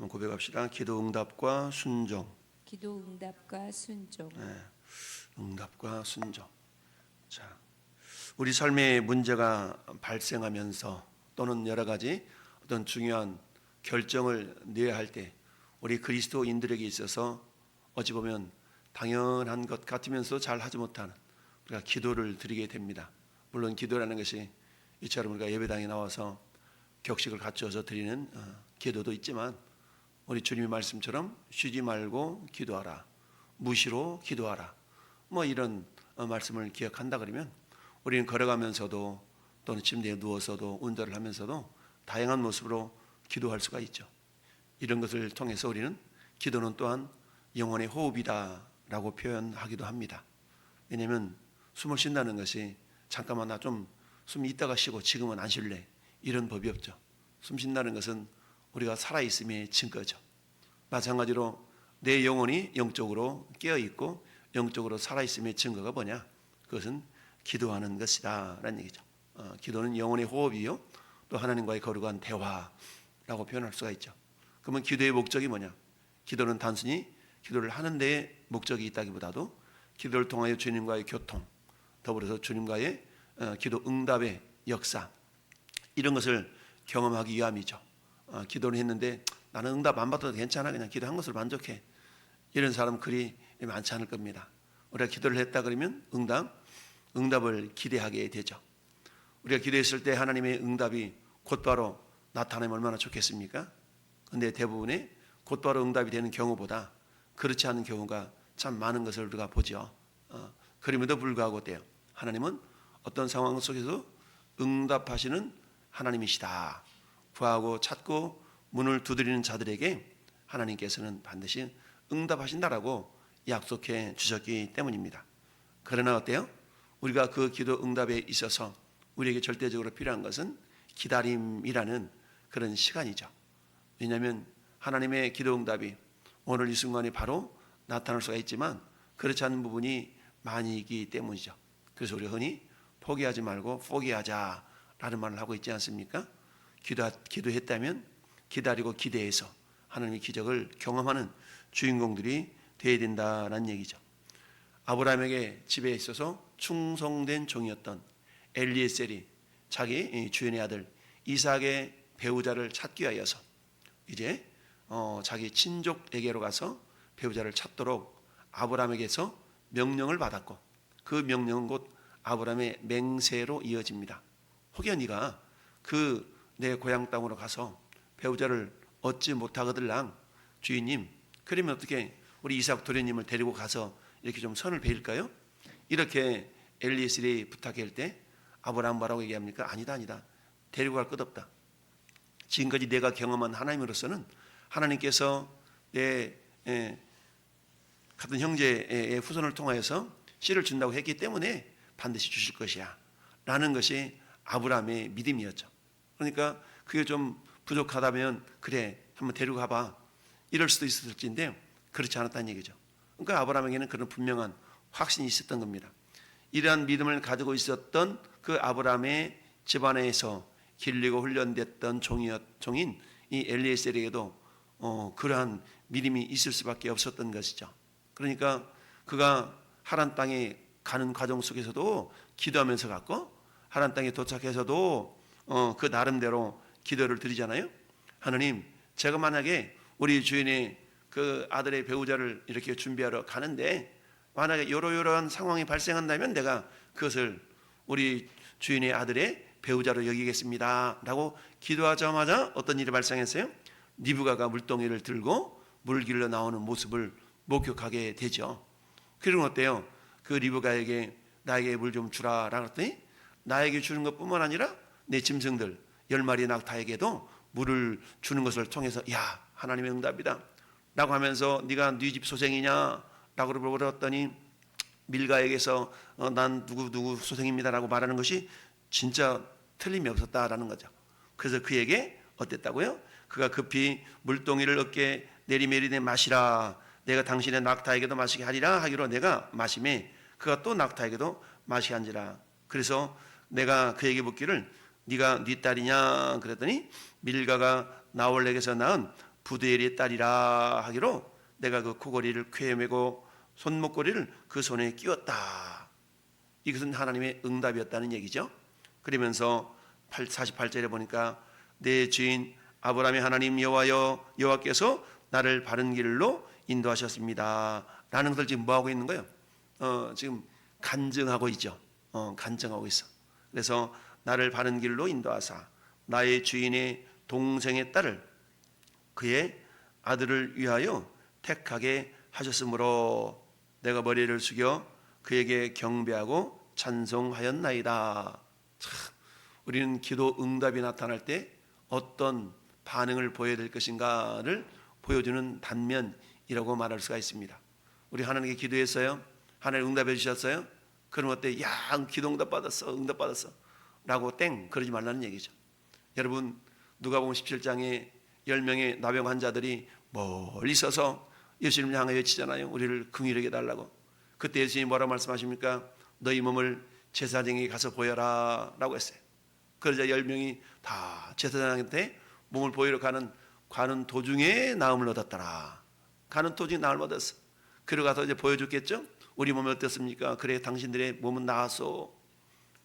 한번 고백합시다. 기도 응답과 순종. 기도 응답과 순종. 네, 응답과 순종. 자, 우리 삶에 문제가 발생하면서 또는 여러 가지 어떤 중요한 결정을 내야 할 때 우리 그리스도인들에게 있어서 어찌 보면 당연한 것 같으면서 잘 하지 못하는 우리가 기도를 드리게 됩니다. 물론 기도라는 것이 이처럼 우리가 예배당에 나와서 격식을 갖춰서 드리는 어, 기도도 있지만 우리 주님의 말씀처럼 쉬지 말고 기도하라. 무시로 기도하라. 뭐 이런 어, 말씀을 기억한다 그러면 우리는 걸어가면서도 또는 침대에 누워서도 운전을 하면서도 다양한 모습으로 기도할 수가 있죠. 이런 것을 통해서 우리는 기도는 또한 영혼의 호흡이다라고 표현하기도 합니다. 왜냐하면 숨을 쉰다는 것이 잠깐만 나 좀숨 있다가 쉬고 지금은 안 쉴래 이런 법이 없죠. 숨 쉰다는 것은 우리가 살아 있음의 증거죠. 마찬가지로 내 영혼이 영적으로 깨어 있고 영적으로 살아 있음의 증거가 뭐냐? 그것은 기도하는 것이다 라는 얘기죠. 어, 기도는 영혼의 호흡이요, 또 하나님과의 거룩한 대화라고 표현할 수가 있죠. 그러면 기도의 목적이 뭐냐? 기도는 단순히 기도를 하는 데에 목적이 있다기보다도 기도를 통하여 주님과의 교통, 더불어서 주님과의 어, 기도 응답의 역사 이런 것을 경험하기 위함이죠. 어, 기도를 했는데 나는 응답 안 받아도 괜찮아 그냥 기도한 것을 만족해 이런 사람 그리 많지 않을 겁니다. 우리가 기도를 했다 그러면 응답, 응답을 기대하게 되죠. 우리가 기도했을 때 하나님의 응답이 곧바로 나타나면 얼마나 좋겠습니까? 근데 대부분의 곧바로 응답이 되는 경우보다 그렇지 않은 경우가 참 많은 것을 우리가 보죠. 어, 그럼에도 불구하고 때요. 하나님은 어떤 상황 속에서 응답하시는 하나님이시다. 구하고 찾고 문을 두드리는 자들에게 하나님께서는 반드시 응답하신다라고 약속해 주셨기 때문입니다. 그러나 어때요? 우리가 그 기도 응답에 있어서 우리에게 절대적으로 필요한 것은 기다림이라는 그런 시간이죠. 왜냐하면 하나님의 기도 응답이 오늘 이 순간에 바로 나타날 수가 있지만 그렇지 않은 부분이 많이 있기 때문이죠. 그래서 우리 흔히 포기하지 말고 포기하자라는 말을 하고 있지 않습니까? 기도, 기도 했다면 기다리고 기대해서 하나님의 기적을 경험하는 주인공들이 되어야 된다는 얘기죠. 아브라함에게 집에 있어서 충성된 종이었던 엘리에셀이 자기 주인의 아들 이삭의 배우자를 찾기 위하여서 이제 어, 자기 친족에게로 가서 배우자를 찾도록 아브라함에게서 명령을 받았고 그 명령은 곧 아브라함의 맹세로 이어집니다. 혹여 네가 그 내 고향 땅으로 가서 배우자를 얻지 못하거들랑 주인님 그러면 어떻게 우리 이삭 도련님을 데리고 가서 이렇게 좀 선을 베일까요? 이렇게 엘리에셀이 부탁할 때 아브라함 뭐라고 얘기합니까? 아니다 아니다 데리고 갈 것 없다. 지금까지 내가 경험한 하나님으로서는 하나님께서 내 에, 같은 형제의 후손을 통하여서 씨를 준다고 했기 때문에 반드시 주실 것이야. 라는 것이 아브라함의 믿음이었죠. 그러니까 그게 좀 부족하다면 그래 한번 데리고 가봐. 이럴 수도 있었을지인데 그렇지 않았다는 얘기죠. 그러니까 아브라함에게는 그런 분명한 확신이 있었던 겁니다. 이러한 믿음을 가지고 있었던 그 아브라함의 집안에서 길리고 훈련됐던 종이었, 종인 이 엘리에셀에게도 어, 그러한 믿음이 있을 수밖에 없었던 것이죠. 그러니까 그가 하란 땅에 가는 과정 속에서도 기도하면서 갔고 하란 땅에 도착해서도 어, 그 나름대로 기도를 드리잖아요. 하나님, 제가 만약에 우리 주인의 그 아들의 배우자를 이렇게 준비하러 가는데 만약에 요러요러한 상황이 발생한다면 내가 그것을 우리 주인의 아들의 배우자로 여기겠습니다. 라고 기도하자마자 어떤 일이 발생했어요? 니부가가 물동이를 들고 물 길러 나오는 모습을 목격하게 되죠. 그러면 어때요? 그 리브가에게 나에게 물 좀 주라. 라고 했더니 나에게 주는 것 뿐만 아니라 내 짐승들 열 마리 낙타에게도 물을 주는 것을 통해서 야 하나님의 응답이다 라고 하면서 네가 네 집 소생이냐 라고 물어봤더니 밀가에게서 어, 난 누구 누구 소생입니다라고 말하는 것이 진짜 틀림이 없었다라는 거죠. 그래서 그에게 어땠다고요? 그가 급히 물동이를 어깨 내리메리내 마시라. 내가 당신의 낙타에게도 마시게 하리라 하기로 내가 마심에 그가 또 낙타에게도 마시게 한지라. 그래서 내가 그에게 묻기를 네가 네 딸이냐 그랬더니 밀가가 나홀렉에서 낳은 부대엘의 딸이라 하기로 내가 그 코걸이를 쾌에 메고 손목걸이를 그 손에 끼웠다. 이것은 하나님의 응답이었다는 얘기죠. 그러면서 48절에 보니까 내 주인 아브라함의 하나님 여호와여 여호와께서 나를 바른 길로 인도하셨습니다. 라는 것을 지금 뭐 하고 있는 거예요? 어, 지금 간증하고 있죠. 어, 간증하고 있어. 그래서 나를 바른 길로 인도하사 나의 주인의 동생의 딸을 그의 아들을 위하여 택하게 하셨으므로 내가 머리를 숙여 그에게 경배하고 찬송하였나이다. 참, 우리는 기도 응답이 나타날 때 어떤 반응을 보여야 될 것인가를 보여주는 단면이라고 말할 수가 있습니다. 우리 하나님께 기도했어요. 하나님 응답해 주셨어요. 그럼 어때? 야, 기도 응답 받았어. 응답 받았어. 라고 땡 그러지 말라는 얘기죠. 여러분 누가복음 17장에 10명의 나병 환자들이 멀리 서서 예수님을 향하여 외치잖아요. 우리를 긍휼하게 달라고. 그때 예수님이 뭐라 말씀하십니까? 너희 몸을 제사장에게 가서 보여라 라고 했어요. 그러자 10명이 다 제사장한테 몸을 보이러 가는 가는 도중에 나음을 얻었더라. 가는 도중에 나음을 얻었어. 그러 가서 이제 보여줬겠죠? 우리 몸이 어떻습니까? 그래 당신들의 몸은 나았어.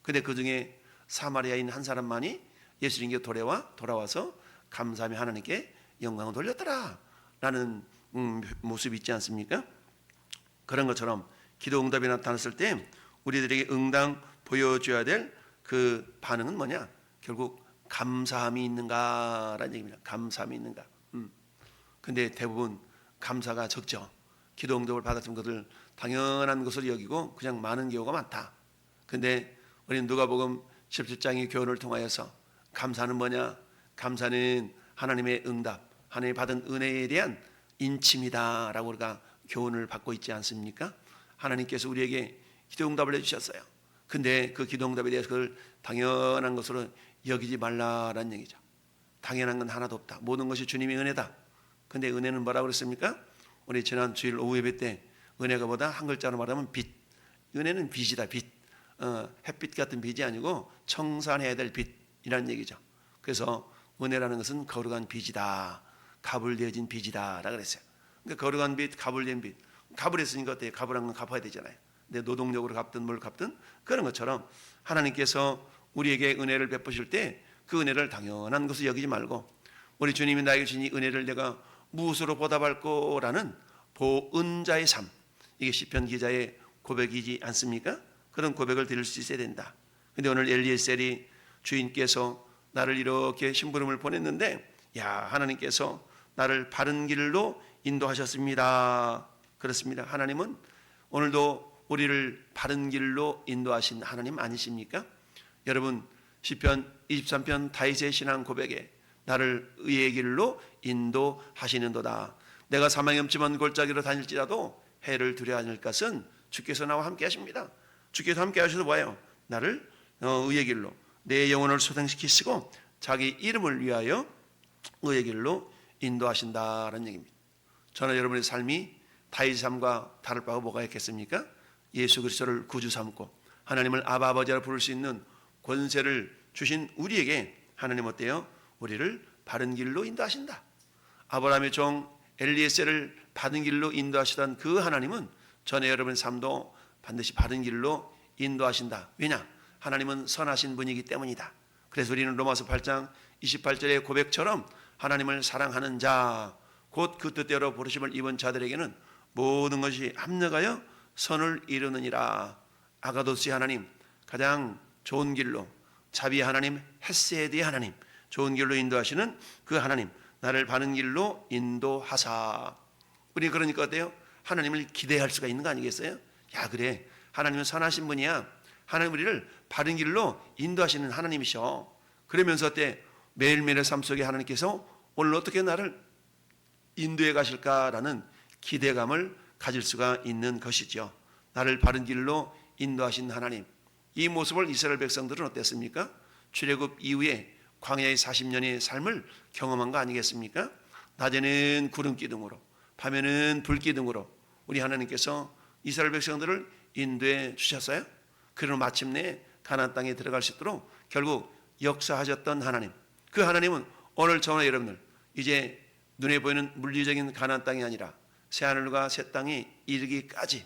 근데 그 중에 사마리아인 한 사람만이 예수님께 돌아와 돌아와서 감사하며 하나님께 영광을 돌렸더라. 라는 음, 모습이 있지 않습니까? 그런 것처럼 기도 응답이 나타났을 때 우리들에게 응당 보여줘야 될 그 반응은 뭐냐? 결국 감사함이 있는가라는 얘기입니다. 감사함이 있는가? 음. 근데 대부분 감사가 적죠. 기도 응답을 받았던 것을 당연한 것으로 여기고 그냥 많은 경우가 많다. 근데 우리는 누가복음 17장의 교훈을 통하여서 감사는 뭐냐? 감사는 하나님의 응답, 하나님이 받은 은혜에 대한 인침이다라고 우리가 교훈을 받고 있지 않습니까? 하나님께서 우리에게 기도 응답을 해주셨어요. 근데 그 기도 응답에 대해서 그걸 당연한 것으로 여기지 말라라는 얘기죠. 당연한 건 하나도 없다. 모든 것이 주님의 은혜다. 근데 은혜는 뭐라고 그랬습니까? 우리 지난 주일 오후 예배 때 은혜가 보다 한 글자로 말하면 빛. 은혜는 빛이다, 빛. 어, 햇빛 같은 빛이 아니고 청산해야 될 빛이라는 얘기죠. 그래서 은혜라는 것은 거룩한 빛이다. 값을 내진 빛이다라 그랬어요. 그러니까 거룩한 빛, 낸 빛. 값을 했으니까 어때요? 값을 한건 갚아야 되잖아요. 내 노동력으로 갚든 뭘 갚든 그런 것처럼 하나님께서 우리에게 은혜를 베푸실 때 그 은혜를 당연한 것을 여기지 말고 우리 주님이 나에게 주신 이 은혜를 내가 무엇으로 보답할 거라는 보은자의 삶 이게 시편 기자의 고백이지 않습니까? 그런 고백을 드릴 수 있어야 된다. 근데 오늘 엘리에셀이 주인께서 나를 이렇게 심부름을 보냈는데 야 하나님께서 나를 바른 길로 인도하셨습니다. 그렇습니다. 하나님은 오늘도 우리를 바른 길로 인도하신 하나님 아니십니까? 여러분 시편 23편 다윗의 신앙 고백에 나를 의의 길로 인도하시는도다. 내가 사망의 엄침한 골짜기로 다닐지라도 해를 두려 않을 것은 주께서 나와 함께 하십니다. 주께서 함께 하셔서 뭐예요? 나를 어, 의의 길로 내 영혼을 소생시키시고 자기 이름을 위하여 의의 길로 인도하신다라는 얘기입니다. 저는 여러분의 삶이 다윗의 삶과 다를 바가 뭐가 있겠습니까? 예수 그리스도를 구주 삼고 하나님을 아바 아버지라 부를 수 있는 권세를 주신 우리에게 하나님 어때요? 우리를 바른 길로 인도하신다. 아브라함의 종 엘리에셀을 바른 길로 인도하시던 그 하나님은 전에 여러분의 삶도 반드시 바른 길로 인도하신다. 왜냐? 하나님은 선하신 분이기 때문이다. 그래서 우리는 로마서 8장 28절의 고백처럼 하나님을 사랑하는 자, 곧 그 뜻대로 부르심을 입은 자들에게는 모든 것이 합력하여 선을 이루느니라. 아가도스의 하나님, 가장 좋은 길로 자비 하나님, 햇세드의 하나님, 좋은 길로 인도하시는 그 하나님, 나를 바른 길로 인도하사. 우리 그러니까 어때요? 하나님을 기대할 수가 있는 거 아니겠어요? 야 그래, 하나님은 선하신 분이야. 하나님 우리를 바른 길로 인도하시는 하나님이셔. 그러면서 어때? 매일매일의 삶 속에 하나님께서 오늘 어떻게 나를 인도해 가실까라는 기대감을 가질 수가 있는 것이죠. 나를 바른 길로 인도하신 하나님. 이 모습을 이스라엘 백성들은 어땠습니까? 출애굽 이후에 광야의 40년의 삶을 경험한 거 아니겠습니까? 낮에는 구름 기둥으로, 밤에는 불 기둥으로 우리 하나님께서 이스라엘 백성들을 인도해 주셨어요. 그러나 마침내 가나안 땅에 들어갈 수 있도록 결국 역사하셨던 하나님. 그 하나님은 오늘 저와 여러분들 이제 눈에 보이는 물리적인 가나안 땅이 아니라 새 하늘과 새 땅이 이르기까지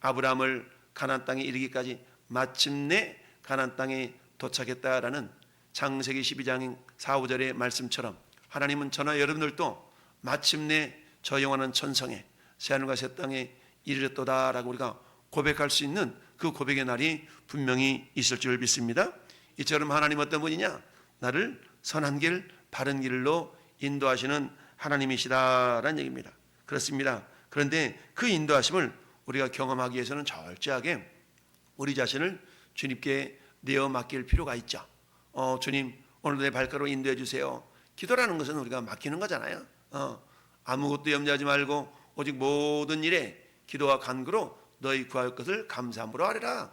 아브라함을 가나안 땅에 이르기까지 마침내 가나안 땅에 도착했다라는 창세기 12장 4, 5절의 말씀처럼 하나님은 저나 여러분들도 마침내 저 영원한 천성에 새 하늘과 새 땅에 이르렀도다라고 우리가 고백할 수 있는 그 고백의 날이 분명히 있을 줄 믿습니다. 이처럼 하나님 어떤 분이냐? 나를 선한 길, 바른 길로 인도하시는 하나님이시다라는 얘기입니다. 그렇습니다. 그런데 그 인도하심을 우리가 경험하기 위해서는 철저하게 우리 자신을 주님께 내어 맡길 필요가 있죠. 어, 주님 오늘 내 발걸음 인도해 주세요. 기도라는 것은 우리가 맡기는 거잖아요. 어, 아무것도 염려하지 말고 오직 모든 일에 기도와 간구로 너희 구할 것을 감사함으로 하리라.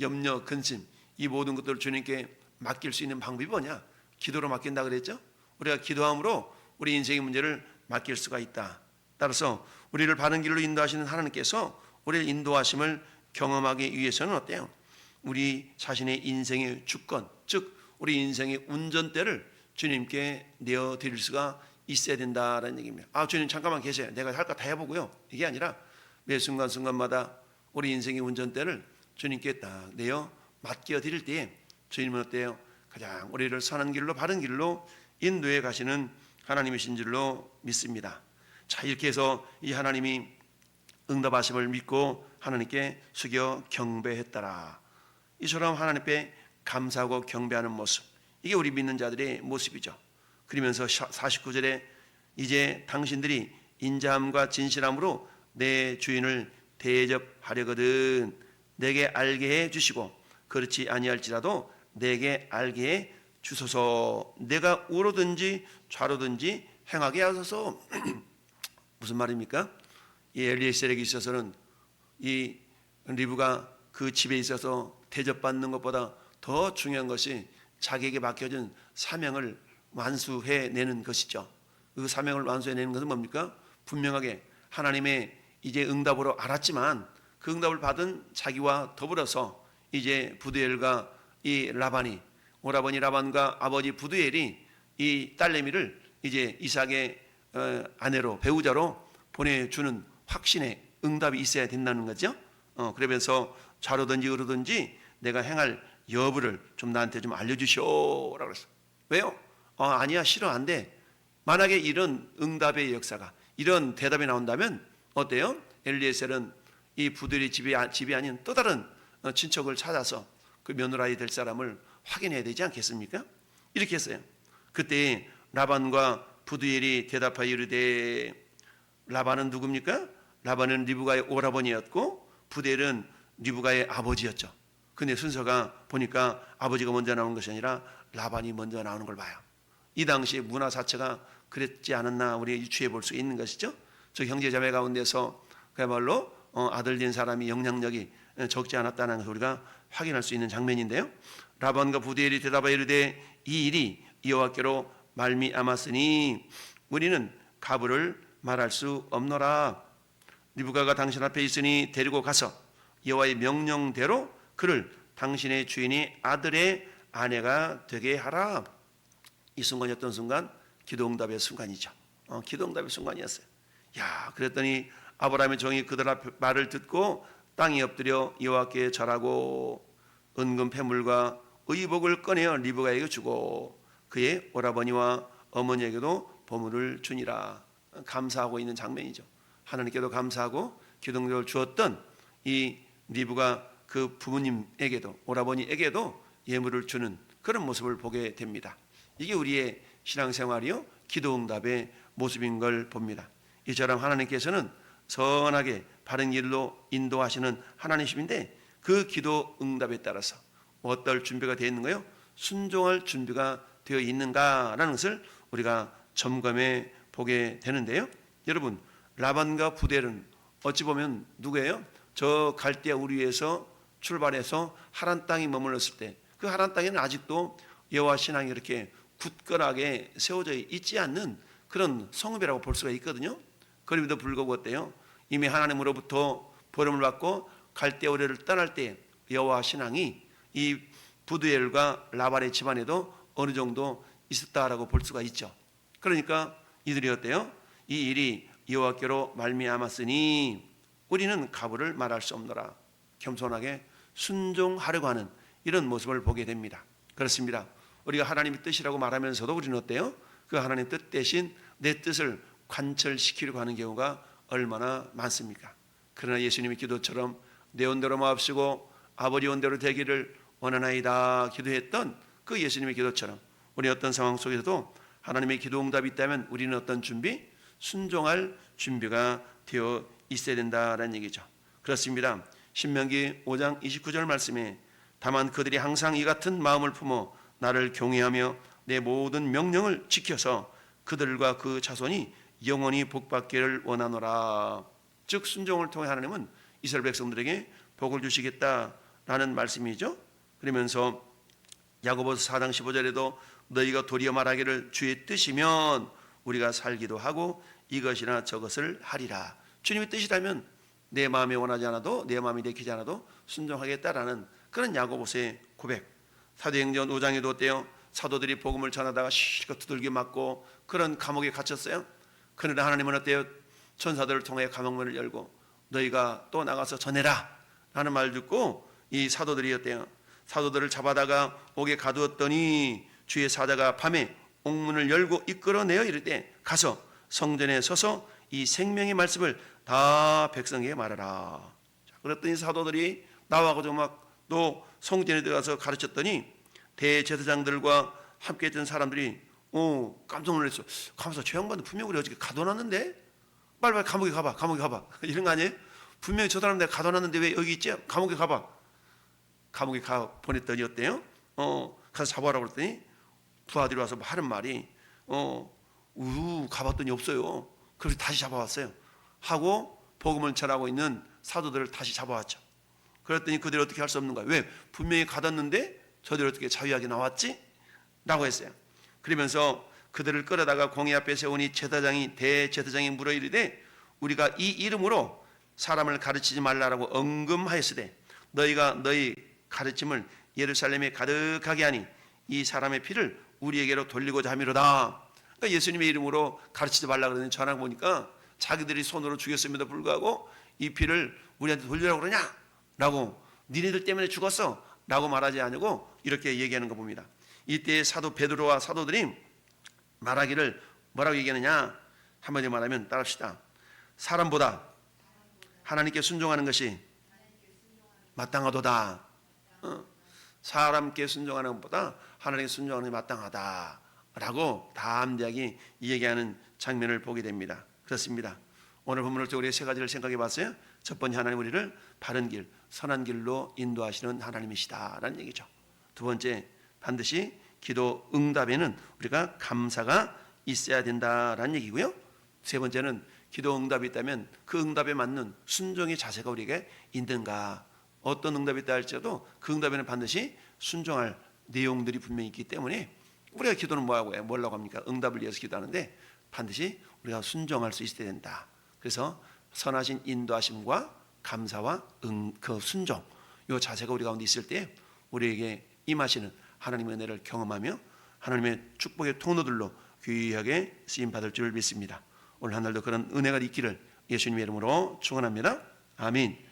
염려, 근심 이 모든 것들을 주님께 맡길 수 있는 방법이 뭐냐? 기도로 맡긴다 그랬죠? 우리가 기도함으로 우리 인생의 문제를 맡길 수가 있다. 따라서 우리를 바른 길로 인도하시는 하나님께서 우리를 인도하심을 경험하기 위해서는 어때요? 우리 자신의 인생의 주권, 즉 우리 인생의 운전대를 주님께 내어 드릴 수가 있어야 된다라는 얘기입니다. 아 주님 잠깐만 계세요. 내가 할 거 다 해보고요. 이게 아니라 매 순간 순간마다 우리 인생의 운전대를 주님께 딱 내어 맡겨 드릴 때에 주님은 어때요? 가장 우리를 선한 길로 바른 길로 인도해 가시는 하나님이신 줄로 믿습니다. 자 이렇게 해서 이 하나님이 응답하심을 믿고 하나님께 숙여 경배했더라. 이처럼 하나님께 감사하고 경배하는 모습 이게 우리 믿는 자들의 모습이죠. 그러면서 49절에 이제 당신들이 인자함과 진실함으로 내 주인을 대접하려거든 내게 알게 해 주시고 그렇지 아니할지라도 내게 알게 해 주소서 내가 우로든지 좌로든지 행하게 하소서 무슨 말입니까? 이 엘리에셀에게 있어서는 이 리브가 그 집에 있어서 대접받는 것보다 더 중요한 것이 자기에게 맡겨진 사명을 완수해내는 것이죠. 그 사명을 완수해내는 것은 뭡니까? 분명하게 하나님의 이제 응답으로 알았지만 그 응답을 받은 자기와 더불어서 이제 부두엘과 이 라반이 오라버니 라반과 아버지 부두엘이 이 딸내미를 이제 이삭의 어, 아내로 배우자로 보내주는 확신의 응답이 있어야 된다는 거죠. 어, 그러면서 좌로든지 으로든지 내가 행할 여부를 좀 나한테 좀 알려주시오라고 그랬어. 왜요? 어, 아니야 싫어 안 돼. 만약에 이런 응답의 역사가 이런 대답이 나온다면 어때요? 엘리에셀은 이 부들이 집이, 아- 집이 아닌 또 다른 어, 친척을 찾아서 그 며느라이 될 사람을 확인해야 되지 않겠습니까? 이렇게 했어요. 그때 라반과 부두엘이 대답하여 이르되 라반은 누굽니까? 라반은 리브가의 오라버니였고 부델은 리브가의 아버지였죠. 근데 순서가 보니까 아버지가 먼저 나오는 것이 아니라 라반이 먼저 나오는 걸 봐요. 이 당시의 문화 자체가 그랬지 않았나 우리 유추해 볼 수 있는 것이죠. 저 형제 자매 가운데서 그야말로 어, 아들 된 사람이 영향력이 적지 않았다는 것을 우리가 확인할 수 있는 장면인데요. 라반과 부디엘이 대답하여 이르되 이 일이 여호와께로 말미암았으니 우리는 가부를 말할 수 없노라. 리브가가 당신 앞에 있으니 데리고 가서 여호와의 명령대로 그를 당신의 주인이 아들의 아내가 되게 하라. 이 순간이 어떤 순간? 기도응답의 순간이죠. 어, 기도응답의 순간이었어요. 야, 그랬더니 아브라함의 종이 그들 앞 말을 듣고 땅에 엎드려 여호와께 절하고 은금 패물과 의복을 꺼내어 리브가에게 주고 그의 오라버니와 어머니에게도 보물을 주니라. 감사하고 있는 장면이죠. 하나님께도 감사하고 기도응답을 주었던 이 리브가 그 부모님에게도 오라버니에게도 예물을 주는 그런 모습을 보게 됩니다. 이게 우리의 신앙생활이요 기도응답의 모습인 걸 봅니다. 이처럼 하나님께서는 선하게 바른 길로 인도하시는 하나님이신데 그 기도 응답에 따라서 어떨 준비가 되어 있는 거요? 순종할 준비가 되어 있는가라는 것을 우리가 점검해 보게 되는데요. 여러분 라반과 부델은 어찌 보면 누구예요? 저 갈대아 우리에서 출발해서 하란 땅에 머물렀을 때 그 하란 땅에는 아직도 여호와 신앙이 이렇게 굳건하게 세워져 있지 않는 그런 성읍이라고 볼 수가 있거든요. 그럼에도 불구하고 어때요? 이미 하나님으로부터 보름을 받고 갈대아 우리를 떠날 때 여호와 신앙이 이 부두엘과 라발의 집안에도 어느 정도 있었다라고 볼 수가 있죠. 그러니까 이들이 어때요? 이 일이 여호와께로 말미암았으니 우리는 가부를 말할 수 없노라. 겸손하게 순종하려고 하는 이런 모습을 보게 됩니다. 그렇습니다. 우리가 하나님의 뜻이라고 말하면서도 우리는 어때요? 그 하나님 뜻 대신 내 뜻을 관철시키려고 하는 경우가 얼마나 많습니까? 그러나 예수님의 기도처럼 내 원대로 마옵시고 아버지 원대로 되기를 원하나이다 기도했던 그 예수님의 기도처럼 우리 어떤 상황 속에서도 하나님의 기도 응답이 있다면 우리는 어떤 준비? 순종할 준비가 되어 있어야 된다라는 얘기죠. 그렇습니다. 신명기 5장 29절 말씀에 다만 그들이 항상 이 같은 마음을 품어 나를 경외하며 내 모든 명령을 지켜서 그들과 그 자손이 영원히 복받기를 원하노라. 즉 순종을 통해 하나님은 이스라엘 백성들에게 복을 주시겠다라는 말씀이죠. 그러면서 야고보서 4장 15절에도 너희가 도리어 말하기를 주의 뜻이면 우리가 살기도 하고 이것이나 저것을 하리라. 주님의 뜻이라면 내 마음에 원하지 않아도 내 마음이 내키지 않아도 순종하겠다라는 그런 야고보서의 고백. 사도행전 5장에도 어때요? 사도들이 복음을 전하다가 실컷 두들겨 맞고 그런 감옥에 갇혔어요. 그러나 하나님은 어때요? 천사들을 통해 감옥문을 열고 너희가 또 나가서 전해라 라는 말 듣고 이 사도들이 어때요? 사도들을 잡아다가 옥에 가두었더니 주의 사자가 밤에 옥문을 열고 이끌어내어 이르되 가서 성전에 서서 이 생명의 말씀을 다 백성에게 말하라. 자, 그랬더니 사도들이 나와가지고 막또 성전에 들어가서 가르쳤더니 대제사장들과 함께 했던 사람들이 오 깜짝 놀랐어. 가면서 저 양반도 분명 우리 어저께 가둬놨는데 빨리빨리 감옥에 가봐 감옥에 가봐 이런 거 아니에요? 분명히 저 사람 내가 가둬놨는데 왜 여기 있지? 감옥에 가봐 감옥에 가 보냈더니 어때요? 어 가서 잡아라 그랬더니 부하들이 와서 하는 말이 어 우 가봤더니 없어요. 그래서 다시 잡아왔어요. 하고 복음을 전하고 있는 사도들을 다시 잡아왔죠. 그랬더니 그들이 어떻게 할 수 없는 거야? 왜 분명히 가뒀는데 저들이 어떻게 자유하게 나왔지? 라고 했어요. 그러면서 그들을 끌어다가 공회 앞에 세우니 제사장이 대제사장이 물어 이르되 우리가 이 이름으로 사람을 가르치지 말라라고 언금하였으되 너희가 너희 가르침을 예루살렘에 가득하게 하니 이 사람의 피를 우리에게로 돌리고자 함이로다. 그러니까 예수님의 이름으로 가르치지 말라 그러는 전화 보니까 자기들이 손으로 죽였음에도 불구하고 이 피를 우리한테 돌리라고 그러냐? 라고 니네들 때문에 죽었어. 라고 말하지 않고 이렇게 얘기하는 거 봅니다. 이때 사도 베드로와 사도들이 말하기를 뭐라고 얘기하느냐? 한마디로 말하면 따라합시다. 사람보다 하나님께 순종하는 것이 마땅하도다. 어, 사람께 순종하는 것보다 하나님께 순종하는 게 마땅하다 라고 담대하게 얘기하는 장면을 보게 됩니다. 그렇습니다. 오늘 본문을 통해 우리 세 가지를 생각해 봤어요. 첫 번째 하나님 우리를 바른 길, 선한 길로 인도하시는 하나님이시다라는 얘기죠. 두 번째 반드시 기도 응답에는 우리가 감사가 있어야 된다라는 얘기고요. 세 번째는 기도 응답이 있다면 그 응답에 맞는 순종의 자세가 우리에게 있는가? 어떤 응답이 있다 할지라도 그 응답에는 반드시 순종할 내용들이 분명히 있기 때문에 우리가 기도는 뭐하고? 뭐라고 합니까? 응답을 위해서 기도하는데 반드시 우리가 순종할 수 있어야 된다. 그래서 선하신 인도하심과 감사와 응, 그 순종 이 자세가 우리 가운데 있을 때 우리에게 임하시는 하나님의 은혜를 경험하며 하나님의 축복의 통로들로 귀하게 쓰임 받을 줄 믿습니다. 오늘 한 날도 그런 은혜가 있기를 예수님의 이름으로 축원합니다. 아멘.